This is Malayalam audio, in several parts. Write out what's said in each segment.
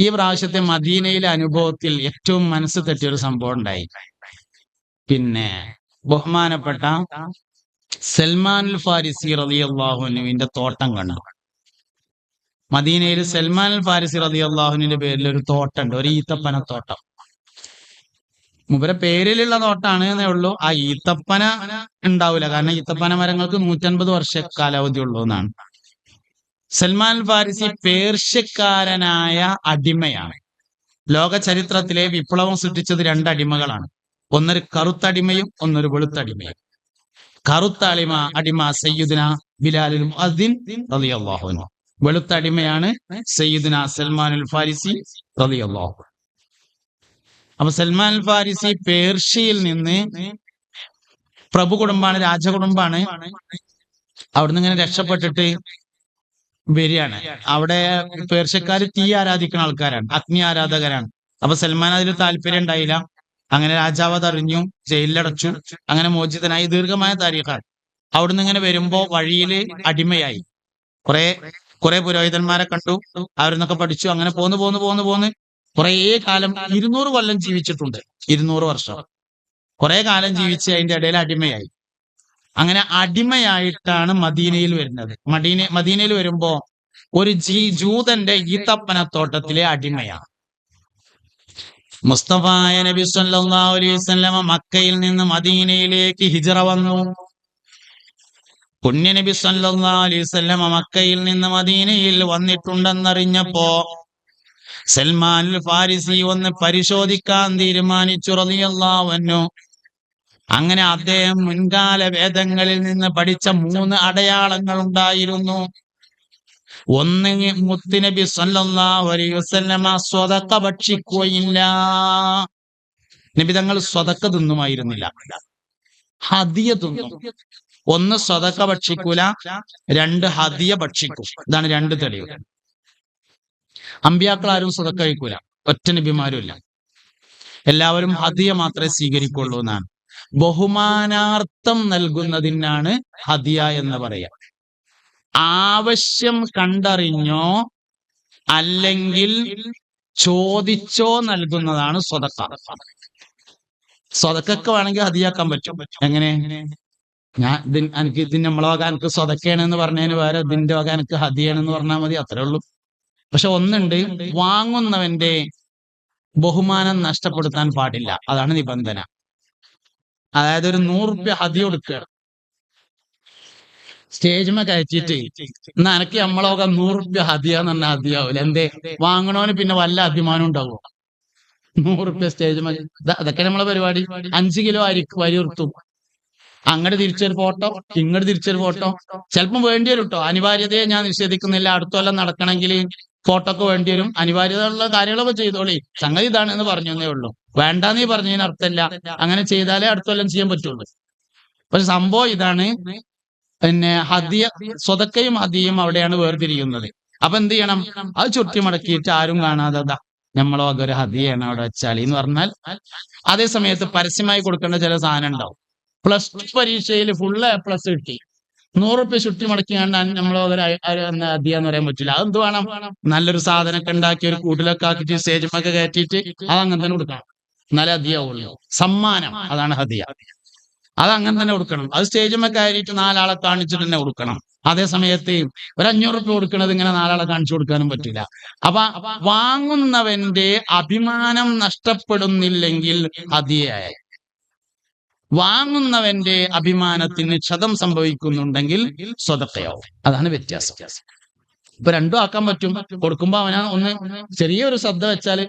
ഈ പ്രാവശ്യത്തെ മദീനയിലെ അനുഭവത്തിൽ ഏറ്റവും മനസ്സ് തട്ടിയ ഒരു സംഭവം ഉണ്ടായി. പിന്നെ ബഹുമാനപ്പെട്ട സൽമാൻ ഫാരിസി ഫാരിസി അള്ളാഹുനുവിന്റെ തോട്ടം കണ്ടു. മദീനയിൽ സൽമാൻ ഫാരിസി ഫാരിസി അള്ളാഹുനുവിന്റെ പേരിൽ ഒരു തോട്ടമുണ്ട്. ഒരു ഈത്തപ്പന തോട്ടം. മുബര പേരിലുള്ള തോട്ടാണ് എന്നേ ഉള്ളൂ. ആ ഈത്തപ്പന ഉണ്ടാവില്ല. കാരണം ഈത്തപ്പന മരങ്ങൾക്ക് നൂറ്റൻപത് വർഷ കാലാവധി ഉള്ളൂ എന്നാണ്. സൽമാൻ ഫാരിസി പേർഷ്യക്കാരനായ അടിമയാണ്. ലോക ചരിത്രത്തിലെ വിപ്ലവം സൃഷ്ടിച്ചത് രണ്ട് അടിമകളാണ്. ഒന്നൊരു കറുത്തടിമയും ഒന്നൊരു വെളുത്തടിമയും കറുത്ത അടിമ അടിമ ബിലാലും ബിലാലുൽ മുഅദ്ദിൻ റളിയല്ലാഹു അൻഹു. വെളുത്ത അടിമയാണ് സയ്യിദുന സൽമാൻ അൽ ഫാരിസി അൻഹു. അപ്പൊ സൽമാൻ ഫാരിസി പേർഷ്യയിൽ നിന്ന് പ്രഭു കുടുംബാണ് രാജകുടുംബാണ്. അവിടുന്ന് ഇങ്ങനെ രക്ഷപ്പെട്ടിട്ട് വരികയാണ്. അവിടെ പേർഷ്യക്കാർ തീ ആരാധിക്കുന്ന ആൾക്കാരാണ്. അഗ്നി ആരാധകരാണ്. അപ്പൊ സൽമാൻ അതിൽ താല്പര്യം ഉണ്ടായില്ല. അങ്ങനെ രാജാവ് അതറിഞ്ഞു ജയിലിലടച്ചു. അങ്ങനെ മോചിതനായി ദീർഘമായ താരീഖാണ്. അവിടുന്ന് ഇങ്ങനെ വരുമ്പോ വഴിയിൽ അടിമയായി. കുറെ കുറെ പുരോഹിതന്മാരെ കണ്ടു. അവരിന്നൊക്കെ പഠിച്ചു. അങ്ങനെ പോന്ന് പോന്ന് പോന്ന് പോന്ന്. കുറേ കാലം ഇരുന്നൂറ് കൊല്ലം ജീവിച്ചിട്ടുണ്ട്. ഇരുന്നൂറ് വർഷം. കുറെ കാലം ജീവിച്ച് അതിന്റെ ഇടയിൽ അടിമയായി. അങ്ങനെ അടിമയായിട്ടാണ് മദീനയിൽ വരുന്നത്. മദീന മദീനയിൽ വരുമ്പോ ഒരു ജീ ജൂതന്റെ ഈത്തപ്പനത്തോട്ടത്തിലെ അടിമയാണ് മുസ്തഫായ നബി സല്ലല്ലാഹു അലൈഹി വസല്ലമ മക്കയിൽ നിന്ന് മദീനയിലേക്ക് ഹിജറ വന്നു. പുണ്യ നബി സല്ലല്ലാഹു അലൈഹി വസല്ലമ മക്കയിൽ നിന്ന് മദീനയിൽ വന്നിട്ടുണ്ടെന്നറിഞ്ഞപ്പോ സൽമാൻ ഫാരിസി ഒന്ന് പരിശോധിക്കാൻ തീരുമാനിച്ചു. റളിയല്ലാഹു അൻഹു അങ്ങനെ അദ്ദേഹം മുൻകാല വേദങ്ങളിൽ നിന്ന് പഠിച്ച മൂന്ന് അടയാളങ്ങൾ ഉണ്ടായിരുന്നു. ഒന്ന് മുത്തുനബി സല്ലല്ലാഹു അലൈഹി വസല്ലമ സ്വതക്ക ഭക്ഷിക്കുകയില്ല. നബി തങ്ങൾ സ്വതക്ക തിന്നുമായിരുന്നില്ല. ഹദിയ തിന്നു. ഒന്ന് സ്വതക്ക ഭക്ഷിക്കൂല രണ്ട് ഹദിയ ഭക്ഷിക്കും. ഇതാണ് രണ്ട് തെളിവ്. അമ്പിയാക്കൾ ആരും സ്വതക്ക കഴിക്കൂല. ഒറ്റ നബിമാരും ഇല്ല. എല്ലാവരും ഹദിയ മാത്രമേ സ്വീകരിക്കുള്ളൂ എന്നാണ്. ബഹുമാനാർത്ഥം നൽകുന്നതിനാണ് ഹദിയ എന്ന് പറയാം ആവശ്യം കണ്ടറിഞ്ഞോ അല്ലെങ്കിൽ ചോദിച്ചോ നൽകുന്നതാണ് സ്വതക്ക. സ്വതക്കൊക്കെ വേണമെങ്കിൽ ഹതിയാക്കാൻ പറ്റും. എങ്ങനെ? ഞാൻ എനിക്ക് ഇതിന് നമ്മളെ വക എനിക്ക് സ്വതക്കേണെന്ന് പറഞ്ഞതിന് വേറെ ഇതിന്റെ വക എനിക്ക് ഹതിയാണെന്ന് പറഞ്ഞാൽ മതി അത്രേ ഉള്ളൂ. പക്ഷെ ഒന്നുണ്ട് വാങ്ങുന്നവന്റെ ബഹുമാനം നഷ്ടപ്പെടുത്താൻ പാടില്ല. അതാണ് നിബന്ധന. അതായത് ഒരു നൂറുപ്യ ഹതി കൊടുക്കുക. സ്റ്റേജിമ കയറ്റിയിട്ട് എന്നാ എനിക്ക് നമ്മളൊക്കെ നൂറുപ്യ ഹതിയാന്ന് പറഞ്ഞാൽ ഹതിയാവില്ല എന്തേ? വാങ്ങണോന് പിന്നെ വല്ല അഭിമാനം ഉണ്ടാവും? നൂറുപ്യ സ്റ്റേജിമ അതൊക്കെ നമ്മളെ പരിപാടി. അഞ്ചു കിലോ അരി വരി ഉർത്തും അങ്ങോട്ട് തിരിച്ചൊരു ഫോട്ടോ ഇങ്ങോട്ട് തിരിച്ചൊരു ഫോട്ടോ. ചിലപ്പം വേണ്ടി വരും കേട്ടോ അനിവാര്യതയെ ഞാൻ നിഷേധിക്കുന്നില്ല. അടുത്തൊല്ലം നടക്കണമെങ്കിൽ ഫോട്ടോ ഒക്കെ വേണ്ടി വരും അനിവാര്യതയുള്ള കാര്യങ്ങളൊക്കെ ചെയ്തോളി. സംഗതി ഇതാണ് എന്ന് പറഞ്ഞു പറഞ്ഞേ ഉള്ളൂ. നീ പറഞ്ഞതിന് അർത്ഥമില്ല. അങ്ങനെ ചെയ്താലേ അടുത്ത ചെയ്യാൻ പറ്റുള്ളൂ. പക്ഷെ സംഭവം ഇതാണ്. പിന്നെ ഹദിയ സ്വതക്കയും ഹദിയും അവിടെയാണ് വേർതിരിക്കുന്നത്. അപ്പൊ എന്ത് ചെയ്യണം? അത് ചുറ്റി മടക്കിയിട്ട് ആരും കാണാതെ നമ്മളോ അതൊരു ഹദിയാണ് അവിടെ വെച്ചാൽ എന്ന് പറഞ്ഞാൽ അതേ സമയത്ത് പരസ്യമായി കൊടുക്കേണ്ട ചില സാധനം ഉണ്ടാവും. പ്ലസ് ടു പരീക്ഷയിൽ ഫുള്ള് എ പ്ലസ് കിട്ടി. നൂറ് റുപ്യ ചുറ്റി മടക്കി കണ്ട നമ്മൾ അധ്യയെന്ന് എന്ന് പറയാൻ പറ്റില്ല. അതെന്ത് വേണം? നല്ലൊരു സാധനമൊക്കെ ഉണ്ടാക്കി ഒരു കൂട്ടിലൊക്കെ ആക്കിയിട്ട് സ്റ്റേജുമൊക്കെ കയറ്റിയിട്ട് അത് അങ്ങനെ തന്നെ കൊടുക്കണം. എന്നാലേ ഹദിയാവുള്ളൂ സമ്മാനം അതാണ് ഹദിയ അത് അങ്ങനെ തന്നെ കൊടുക്കണം. അത് സ്റ്റേജുമൊക്കെ കയറിയിട്ട് നാലാളെ കാണിച്ചിട്ട് തന്നെ കൊടുക്കണം. അതേ സമയത്ത് ഒരു അഞ്ഞൂറ് റുപ്യ കൊടുക്കണത് ഇങ്ങനെ നാലാളെ കാണിച്ചു കൊടുക്കാനും പറ്റില്ല. അപ്പൊ വാങ്ങുന്നവന്റെ അഭിമാനം നഷ്ടപ്പെടുന്നില്ലെങ്കിൽ അതിയായി വാങ്ങുന്നവന്റെ അഭിമാനത്തിന് ക്ഷതം സംഭവിക്കുന്നുണ്ടെങ്കിൽ സ്വതക്കയാവും. അതാണ് വ്യത്യാസം. ഇപ്പൊ രണ്ടും ആക്കാൻ പറ്റും. കൊടുക്കുമ്പോ അവനാ ഒന്ന് ചെറിയൊരു ശ്രദ്ധ വെച്ചാൽ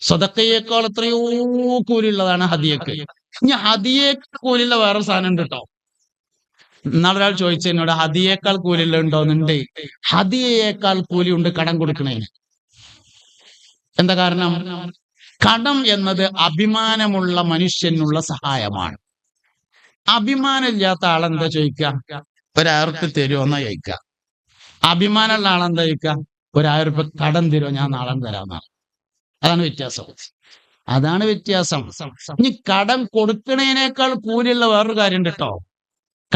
സ്വതക്കയേക്കാൾ എത്രയോ കൂലുള്ളതാണ് ഹദിയക്ക്. ഇനി ഹദിയേക്കാൾ കൂലുള്ള വേറെ സാധനം ഉണ്ട് കേട്ടോ ഇന്നാളൊരാൾ ചോദിച്ചു എന്നോട് ഹദിയേക്കാൾ കൂലിയുള്ള ഉണ്ടോന്നുണ്ട് ഹദിയേക്കാൾ കൂലി ഉണ്ട് കടം കൊടുക്കണേന്. എന്താ കാരണം? കടം എന്നത് അഭിമാനമുള്ള മനുഷ്യനുള്ള സഹായമാണ്. അഭിമാനമില്ലാത്ത ആളെന്താ ചോദിക്കുക ഒരായിരം റുപ്യ തരുമോ എന്നാ ചോദിക്കുക അഭിമാനമുള്ള ആളെന്താ ചോദിക്കുക ഒരായിരം കടം തരുമോ ഞാൻ നാളെ തരാമെന്നാണ് അതാണ് വ്യത്യാസം. അതാണ് വ്യത്യാസം. ഇനി കടം കൊടുക്കണേനേക്കാൾ കൂലിയുള്ള വേറൊരു കാര്യം കേട്ടോ.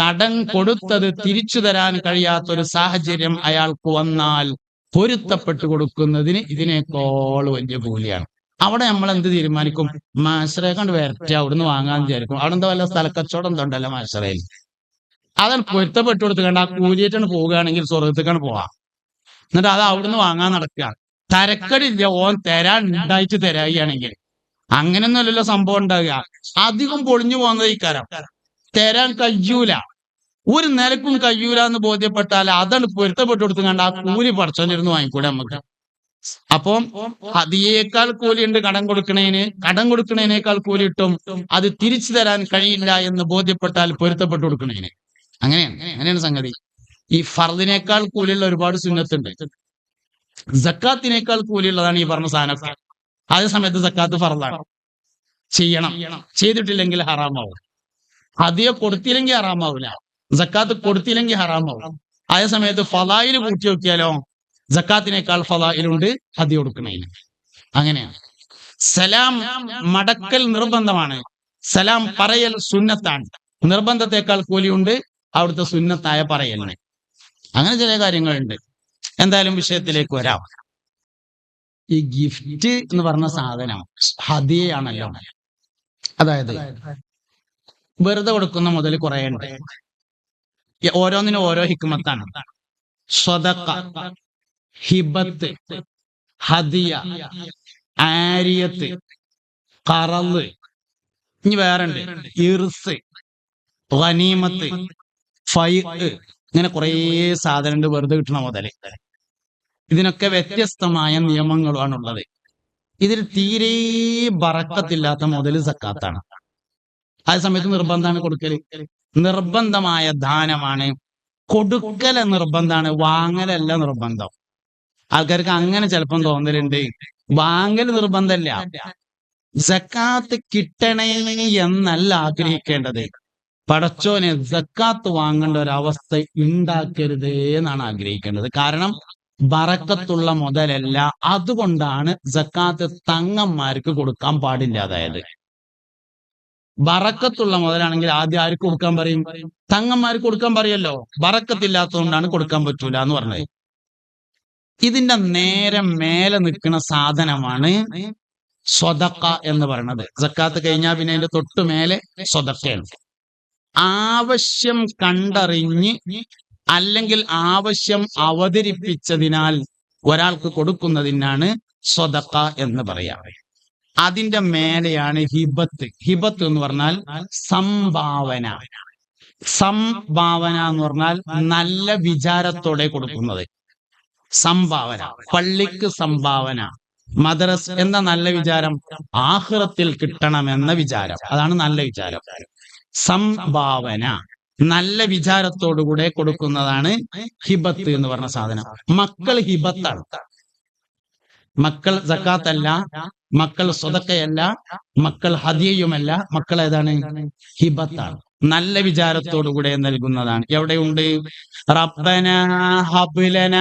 കടം കൊടുത്തത് തിരിച്ചു തരാൻ കഴിയാത്തൊരു സാഹചര്യം അയാൾക്ക് വന്നാൽ പൊരുത്തപ്പെട്ട് കൊടുക്കുന്നതിന് ഇതിനേക്കാൾ വലിയ കൂലിയാണ്. അവിടെ നമ്മൾ എന്ത് തീരുമാനിക്കും? മാഷറെ കണ്ട് വരട്ടെ അവിടുന്ന് വാങ്ങാൻ വിചാരിക്കും. അവിടെ എന്താ വല്ല സ്ഥലക്കച്ചവടം എന്തുണ്ടല്ലോ മാശ്രയിൽ അതാണ് പൊരുത്തപ്പെട്ടു കൊടുത്തുകൊണ്ട് ആ കൂലിയേറ്റാണ് പോവുകയാണെങ്കിൽ സ്വർഗത്തേക്കാണ് പോവാം. എന്നിട്ട് അത് അവിടുന്ന് വാങ്ങാൻ നടക്കുക. തരക്കടില്ല. ഓൻ തരാൻ ഉണ്ടായിട്ട് തരാണെങ്കിൽ അങ്ങനെയൊന്നുമല്ലല്ലോ സംഭവം ഉണ്ടാകുക അധികം പൊളിഞ്ഞു പോകുന്നത് ഈ കരം. തരാൻ കഴിയൂല. ഒരു നിലക്കും കഴിയൂല എന്ന് ബോധ്യപ്പെട്ടാൽ അതാണ് പൊരുത്തപ്പെട്ടു കൊടുത്തുകൊണ്ട് ആ കൂലി പടച്ചോണ്ടിരുന്ന് വാങ്ങിക്കൂടെ നമുക്ക്. അപ്പം അതിയേക്കാൾ കൂലിയുണ്ട് കടം കൊടുക്കണേന്. കടം കൊടുക്കണേനേക്കാൾ കൂലി ഇട്ടും അത് തിരിച്ചു തരാൻ കഴിയില്ല എന്ന് ബോധ്യപ്പെട്ടാൽ പൊരുത്തപ്പെട്ട് കൊടുക്കണേന്. അങ്ങനെയാണ് അങ്ങനെയാണ് സംഗതി. ഈ ഫർദിനേക്കാൾ കൂലിയുള്ള ഒരുപാട് സുന്നത്തുണ്ട്. ജക്കാത്തിനേക്കാൾ കൂലിയുള്ളതാണ് ഈ പറഞ്ഞ സാധനം. അതേ സമയത്ത് സക്കാത്ത് ഫർദാണ്. ചെയ്യണം. ചെയ്തിട്ടില്ലെങ്കിൽ ഹറാമാവും. ഹദിയ കൊടുത്തില്ലെങ്കിൽ ഹറാമാവില്ല. സക്കാത്ത് കൊടുത്തില്ലെങ്കിൽ ഹറാമാവും. അതേ സമയത്ത് ഫലായിൽ കൂട്ടി നോക്കിയാലോ ജക്കാത്തിനേക്കാൾ ഫലായിലുണ്ട് ഹദിയ കൊടുക്കണേന് അങ്ങനെയാണ്. സലാം മടക്കൽ നിർബന്ധമാണ്. സലാം പറയൽ സുന്നത്താണ്. നിർബന്ധത്തെക്കാൾ കൂലിയുണ്ട് അവിടുത്തെ സുന്നത്തായ പറയലിന്. അങ്ങനെ ചില കാര്യങ്ങളുണ്ട്. എന്തായാലും വിഷയത്തിലേക്ക് വരാം. ഈ ഗിഫ്റ്റ് എന്ന് പറഞ്ഞ സാധനം ഹദിയാണല്ലോ അതായത് വെറുതെ കൊടുക്കുന്ന മുതൽ കുറേ ഉണ്ട്. ഓരോന്നിനും ഓരോ ഹിക്മത്താണ്. സ്വതക്ക ഹിബത്ത് ഹദിയ ആര്യത്ത് കറൽ ഇനി വേറെ ഉണ്ട് ഇർസ് ഗനീമത്ത് ഫൈ ഇങ്ങനെ കുറേ സാധനം ഉണ്ട് വെറുതെ കിട്ടണ മുതൽ. ഇതിനൊക്കെ വ്യത്യസ്തമായ നിയമങ്ങളാണുള്ളത് ഇതിൽ തീരെ ബറക്കത്തില്ലാത്ത മുതൽ സക്കാത്താണ്. ആ സമയത്ത് നിർബന്ധമാണ് കൊടുക്കൽ നിർബന്ധമായ ദാനമാണ്. കൊടുക്കല നിർബന്ധമാണ് വാങ്ങലല്ല നിർബന്ധം. ആൾക്കാർക്ക് അങ്ങനെ ചിലപ്പം തോന്നലുണ്ട്. വാങ്ങൽ നിർബന്ധമല്ല സക്കാത്ത് കിട്ടണേ എന്നല്ല ആഗ്രഹിക്കേണ്ടത്. പടച്ചോനെ സക്കാത്ത് വാങ്ങേണ്ട ഒരവസ്ഥ ഉണ്ടാക്കരുത് എന്നാണ് ആഗ്രഹിക്കേണ്ടത്. കാരണം ബറക്കത്തുള്ള മുതലല്ല. അതുകൊണ്ടാണ് സക്കാത്ത് തങ്ങന്മാർക്ക് കൊടുക്കാൻ പാടില്ലാതായത്. ബറക്കത്തുള്ള മുതലാണെങ്കിൽ ആദ്യം ആർക്ക് കൊടുക്കാൻ പറയും? തങ്ങന്മാർക്ക് കൊടുക്കാൻ പറയല്ലോ. ബറക്കത്തില്ലാത്തതുകൊണ്ടാണ് കൊടുക്കാൻ പറ്റൂല എന്ന് പറഞ്ഞത്. ഇതിന്റെ നേരെ മേലെ നിൽക്കുന്ന സാധനമാണ് സ്വതക്ക എന്ന് പറയുന്നത്. സക്കാത്ത് കഴിഞ്ഞാൽ പിന്നെ അതിന്റെ തൊട്ട് മേലെ സ്വതക്കയാണ് ആവശ്യം കണ്ടറിഞ്ഞ് അല്ലെങ്കിൽ ആവശ്യം അവതരിപ്പിച്ചതിനാൽ ഒരാൾക്ക് കൊടുക്കുന്നതിനാണ് സ്വതക്ക എന്ന് പറയാറ് അതിന്റെ മേലെയാണ് ഹിബത്ത്. ഹിബത്ത് എന്ന് പറഞ്ഞാൽ സംഭാവന. സംഭാവന എന്ന് പറഞ്ഞാൽ നല്ല വിചാരത്തോടെ കൊടുക്കുന്നത്. സംഭാവന പള്ളിക്ക് സംഭാവന മദ്രസ് എന്ന നല്ല വിചാരം ആഹ്റത്തിൽ കിട്ടണമെന്ന വിചാരം. അതാണ് നല്ല വിചാരം. സംഭാവന നല്ല വിചാരത്തോടുകൂടെ കൊടുക്കുന്നതാണ് ഹിബത്ത് എന്ന് പറഞ്ഞ സാധനം. മക്കൾ ഹിബത്താണ്. മക്കൾ ജക്കാത്തല്ല മക്കൾ സ്വതക്കയല്ല മക്കൾ ഹദിയയുമല്ല മക്കൾ ഏതാണ്? ഹിബത്താണ്. നല്ല വിചാരത്തോടുകൂടെ നൽകുന്നതാണ്. എവിടെയുണ്ട്? റബ്ബന ഹബ്ലന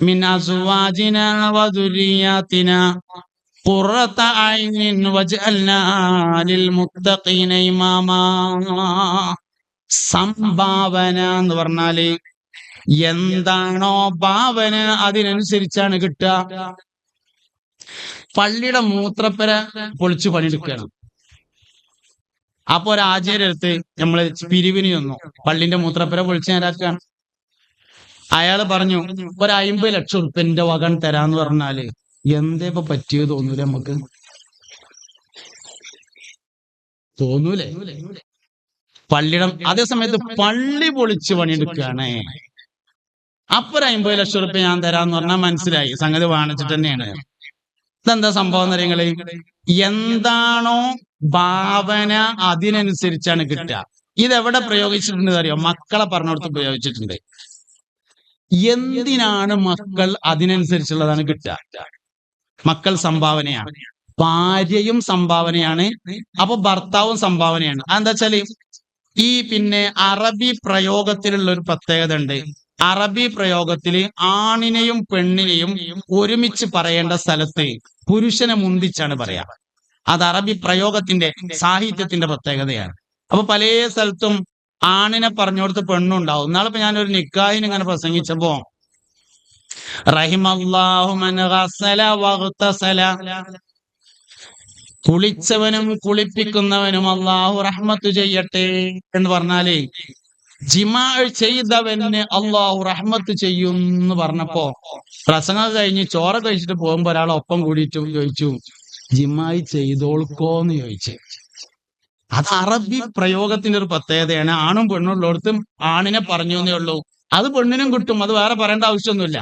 മിൻ أزواجنا وذرياتنا ഖുറത ഐനിൻ وجعلنا ലിൽ إماما സംഭാവന എന്ന് പറഞ്ഞാൽ എന്താണോ ഭാവന അതിനനുസരിച്ചാണ് കിട്ടുക. പള്ളിയുടെ മൂത്രപ്പര പൊളിച്ചു പണിയെടുക്കുകയാണ്. അപ്പൊ ഒരു നമ്മൾ പിരിവിന് ചെന്നു. പള്ളിന്റെ മൂത്രപ്പര പൊളിച്ചു നേരാക്കുകയാണ്. അയാൾ പറഞ്ഞു ഒരു അയിമ്പത് ലക്ഷം ഉറുപ്പ്യന്റെ വകൻ തരാന്ന് പറഞ്ഞാൽ എന്തേ ഇപ്പൊ പറ്റിയത് തോന്നൂല നമുക്ക് തോന്നൂലേ? പള്ളിയുടെ അതേ സമയത്ത് പള്ളി പൊളിച്ച് പണിയെടുക്കുകയാണ്. അപ്പൊ ഒരു അമ്പത് ലക്ഷം റുപ്യ ഞാൻ തരാന്ന് പറഞ്ഞാൽ മനസ്സിലായി. സംഗതി വാണിച്ചിട്ട് തന്നെയാണ്. ഇതെന്താ സംഭവം എന്നറിയങ്ങൾ എന്താണോ ഭാവന അതിനനുസരിച്ചാണ് കിട്ടുക. ഇതെവിടെ പ്രയോഗിച്ചിട്ടുണ്ട് അറിയോ മക്കളെ പറഞ്ഞിടത്ത് പ്രയോഗിച്ചിട്ടുണ്ട്. എന്തിനാണ് മക്കൾ അതിനനുസരിച്ചുള്ളതാണ് കിട്ടുക? മക്കൾ സംഭാവനയാണ്. ഭാര്യയും സംഭാവനയാണ്. അപ്പൊ ഭർത്താവും സംഭാവനയാണ്. അതെന്താ വെച്ചാൽ ഈ പിന്നെ അറബി പ്രയോഗത്തിലുള്ള ഒരു പ്രത്യേകത ഉണ്ട്. അറബി പ്രയോഗത്തിൽ ആണിനെയും പെണ്ണിനെയും ഒരുമിച്ച് പറയേണ്ട സ്ഥലത്ത് പുരുഷനെ മുന്തിച്ചാണ് പറയാ. അത് അറബി പ്രയോഗത്തിന്റെ സാഹിത്യത്തിന്റെ പ്രത്യേകതയാണ്. അപ്പൊ പല സ്ഥലത്തും ആണിനെ പറഞ്ഞുകൊടുത്ത് പെണ്ണുണ്ടാവും. ഇന്നാളിപ്പോ ഞാനൊരു നിക്കാഹിന് ഇങ്ങനെ പ്രസംഗിച്ചപ്പോ കുളിച്ചവനും കുളിപ്പിക്കുന്നവനും അള്ളാഹു റഹ്മത്ത് ചെയ്യട്ടെ എന്ന് പറഞ്ഞാലേ ജിമാ ചെയ്തവന് അള്ളാഹു റഹ്മത്ത് ചെയ്യും എന്ന് പറഞ്ഞപ്പോ പ്രസംഗം കഴിഞ്ഞ് ചോറ കഴിച്ചിട്ട് പോകുമ്പോ ഒരാൾ ഒപ്പം കൂടിയിട്ടും ചോദിച്ചു ജിമായി ചെയ്തോൾക്കോന്ന് ചോദിച്ചു. അത് അറബി പ്രയോഗത്തിന്റെ ഒരു പ്രത്യേകതയാണ്. ആണും പെണ്ണും ഉള്ളിടത്തും ആണിനെ പറഞ്ഞു എന്നേ ഉള്ളൂ. അത് പെണ്ണിനും കിട്ടും. അത് വേറെ പറയേണ്ട ആവശ്യമൊന്നുമില്ല.